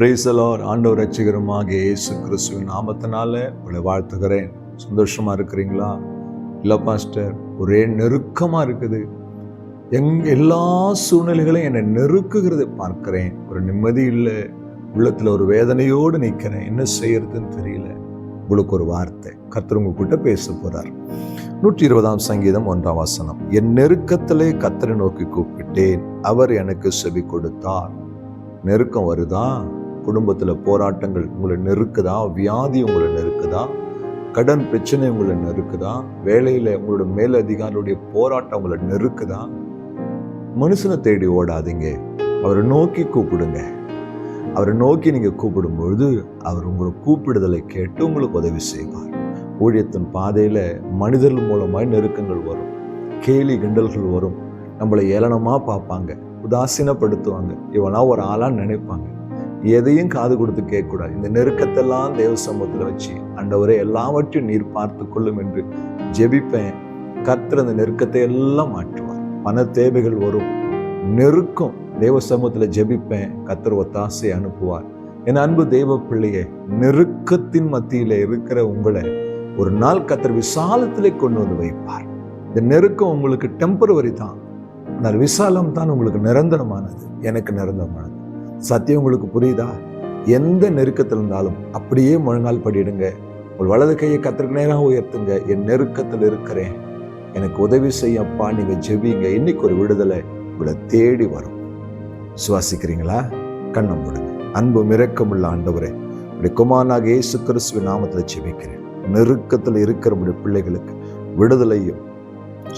பிரேசலோர் ஆண்டவர் ரட்சிகரமாக இயேசு கிறிஸ்துவின் நாமத்தினால உங்களை வாழ்த்துகிறேன். சந்தோஷமாக இருக்கிறீங்களா? இல்லை பாஸ்டர் ஒரே நெருக்கமாக இருக்குது. எங் எல்லா சூழ்நிலைகளையும் என்னை நெருக்குகிறதை பார்க்கிறேன். ஒரு நிம்மதி இல்லை உள்ளத்தில் ஒரு வேதனையோடு நிற்கிறேன் என்ன செய்யறதுன்னு தெரியல. உங்களுக்கு ஒரு வார்த்தை கர்த்தர் உங்க பேச போகிறார் நூற்றி இருபதாம் சங்கீதம் ஒன்றாம் வசனம் என் நெருக்கத்திலே கத்தரை நோக்கி கூப்பிட்டேன். அவர் எனக்கு செவி கொடுத்தார். நெருக்கம் வருதா? குடும்பத்துல போராட்டங்கள் உங்களை நெருக்குதா? வியாதி உங்களை நெருக்குதா? கடன் பிரச்சனை உங்களை நெருக்குதா? வேலையில உங்களோட மேலதிகாரியுடைய போராட்டம் உங்களை நெருக்குதா? மனுஷனை தேடி ஓடாதீங்க. அவரை நோக்கி கூப்பிடுங்க. அவரை நோக்கி நீங்க கூப்பிடும் பொழுது அவர் உங்களை கூப்பிடுதலை கேட்டு உங்களுக்கு உதவி செய்வார். ஊழியத்தின் பாதையில மனிதர்கள் மூலமாய் நெருக்கங்கள் வரும். கேலி கிண்டல்கள் வரும். நம்மளை ஏளனமா பார்ப்பாங்க. உதாசீனப்படுத்துவாங்க. இவனா ஒரு ஆளா நினைப்பாங்க. எதையும் காது கொடுத்து கேட்கக்கூடாது. இந்த நெருக்கத்தெல்லாம் தேவ சமூகத்தில் வச்சு அண்டவரே எல்லாவற்றையும் நீர் பார்த்து கொள்ளும் என்று ஜெபிப்பேன். கத்துற அந்த நெருக்கத்தை எல்லாம் மாற்றுவார். பண தேவைகள் வரும். நெருக்கம் தேவ சமூகத்தில் ஜெபிப்பேன். கத்துற ஒத்தாசை அனுப்புவார். என் அன்பு தெய்வ பிள்ளையே நெருக்கத்தின் மத்தியில இருக்கிற உங்களை ஒரு நாள் கர்த்தர் விசாலத்திலே கொண்டு வந்து வைப்பார். இந்த நெருக்கம் உங்களுக்கு டெம்பரவரி தான். ஆனால் விசாலம் தான் உங்களுக்கு நிரந்தரமானது. எனக்கு நிரந்தரமானது. சத்தியம் உங்களுக்கு புரியுதா? எந்த நெருக்கத்தில் இருந்தாலும் அப்படியே முழங்கால் படிடுங்க உங்கள் வலது கையை கத்திற்கு நேராக உயர்த்துங்க. என் நெருக்கத்தில் இருக்கிறேன். எனக்கு உதவி செய்யப்பா நீங்க ஜெபிங்க. இன்னைக்கு ஒரு விடுதலை உங்களை தேடி வரும். சுவாசிக்கிறீங்களா கண்ணம் முடுங்க. அன்பு மிரக்கமுள்ள ஆண்டவரே இப்படி குமாரனாக இயேசு கிறிஸ்துவின் நாமத்தில் ஜெபிக்கிறேன். நெருக்கத்தில் இருக்கிற பிள்ளைகளுக்கு விடுதலையும்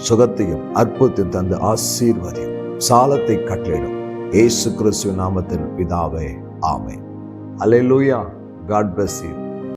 சுகத்தையும் அற்புதத்தையும் தந்து ஆசீர்வாதியும். சாலத்தை கட்டளிடும் ஏசு கிறிஸ்துவின் நாமத்தில் பிதாவே ஆமென். அல்லேலூயா காட் பிளஸ் யூ